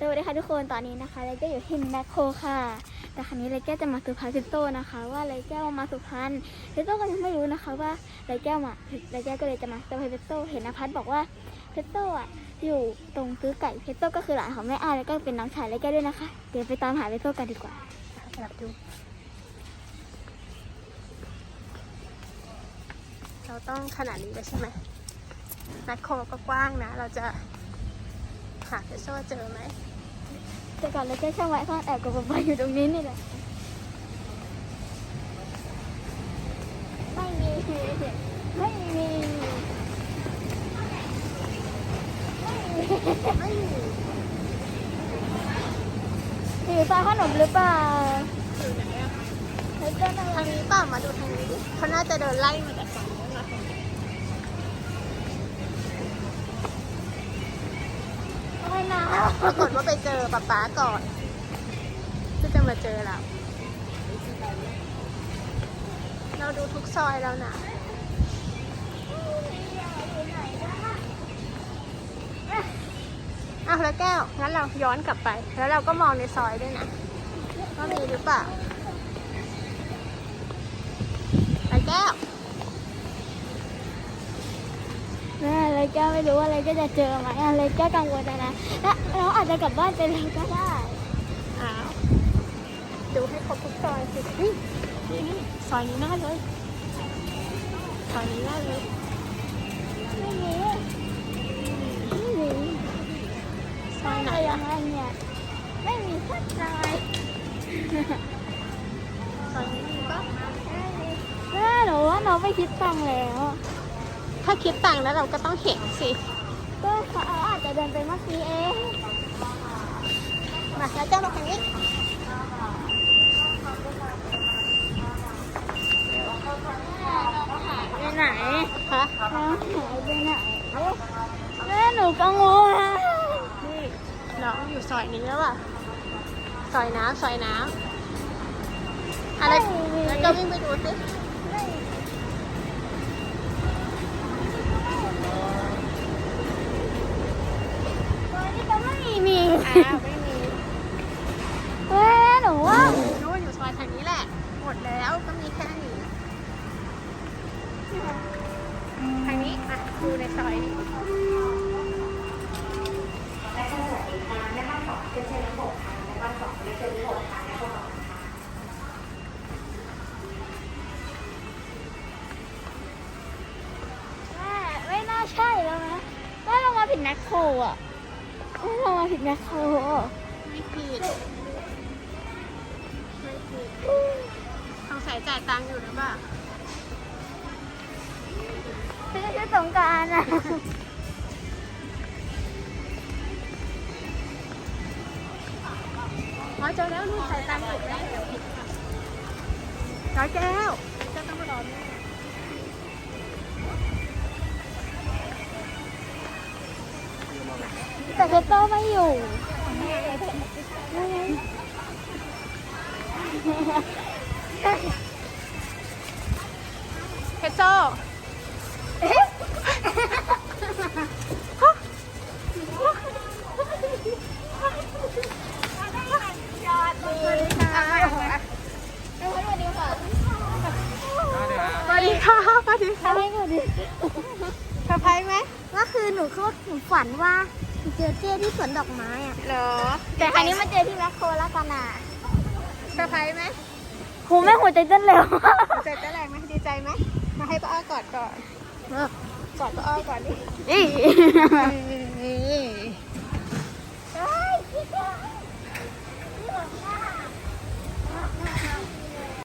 สวัสดีค่ะทุกคนตอนนี้นะคะเลเก้อยู่ที่แมคโครค่ะ แต่ครั้นี้เลเก้จะมาสุพรรณพิโต้นะคะ ว่าเลเก้มาสุพรรณพิโต้ก็ยังไม่รู้นะคะว่าเลเก้มาเลเก้ก็เลยจะมาเซอร์ไพรส์พิโต้เห็นนภัสบอกว่าพิโต้อะอยู่ตรงซื้อไก่พิโต้ก็คือหลานของแม่อาแล้วก็เป็นน้องชายเลเก้ด้วยนะคะ เดี๋ยวไปตามหาพิโต้กันดีกว่าแบบดูเราต้องขนาดนี้เลยใช่ไหมแมคโครก็กว้างนะ เราจะหาเฟโซเจอไหม แต่ก่อนเลเก้ช่างไว้ซ่อนแอบกับป๊าป๊าอยู่ตรงนี้นี่แหละไม่มีไม่มีไม่มีอยู่ซอยขนมหรือเปล่าอยู่ไหนอะเลเก้น่าทางนี้เปล่ามาดูทางนี้ดิเขาน่าจะเดินไล่มาจาก ปรากฏว่าไปเจอป๊าป๊าก่อนที่จะมาเจอเราเราดูทุกซอยแล้วนะอ้าวแล้วแก้ว งั้นเราย้อนกลับไป แล้วเราก็มองในซอยด้วยนะว่ามีหรือเปล่าแล้วแก้วแม่เลเก้วไม่รู้ว่าเลเก้จะเจอไหมอะเลเก้กังวลนะนะและ จจะกลับบ้านไปแล้วก็ได้อ้าวดูให้ครบทุกซอยสิเฮ้ยนี่นี่ซอยนี้น่าเลยซอยนี้น่าเลยไม่มีไม่มีซอยไหนอะไรอย่าอะงนั้นเนี่ยไม่มีสักหน่อยซอยนี้มีปะแม่หนูว่าน้องไปคิดตังค์แล้ว ถ้าคิดตังค์แล้วเราก็ต้องเห็นสิก็เขาอาจจะเดินไปเมื่อกี้เอง มาแล้วเจ้ามาทางนี้ไปไหนฮะน้องหายไปไหนแม่หนูกังวลอะนี่น้องอยู่ซอยนี้แล้วอะซอยน้ำซอยน้ำอะไรแล้วก็วิ่งไปดูสิ หมดแล้วก็มีแค่นี้ ทางนี้อะดูในซอยนี้แม่ไม่น่าใช่แล้วนะแม่เรามาผิดแมคโครอะแม่เรามาผิดแมคโครไม่ผิดไม่ผิดส งสัยจ่ายตังค์อยู่หรือเปล่าซื้อชุดสงกรารอะอ๋อเจอแล้วนู่นจ่ายตังค์อยู่แล้วเดี๋ยวผิดค่ะร้อยแก้วจะต้องมารอแม่แต่เพชรโตไม่อยู่ ค่ะสวัสดีค่ะวัสดีค่ะดิเซอร์ไพรส์ไหมก็คือหนูคือหนูฝันว่าเจอเจ้ที่สวนดอกไม้อะ เหรอแต่ครั้นี้มาเจอที่แมคโครแล้วกันอะเซอร์ไพรส์ไหมครูแม่หัวใจเต้นเร็วดีใจเต้นแรงไหมดีใจไหมมาให้ป้าอ้อกอดก่อนกอดป้าอ้อก่อนดิ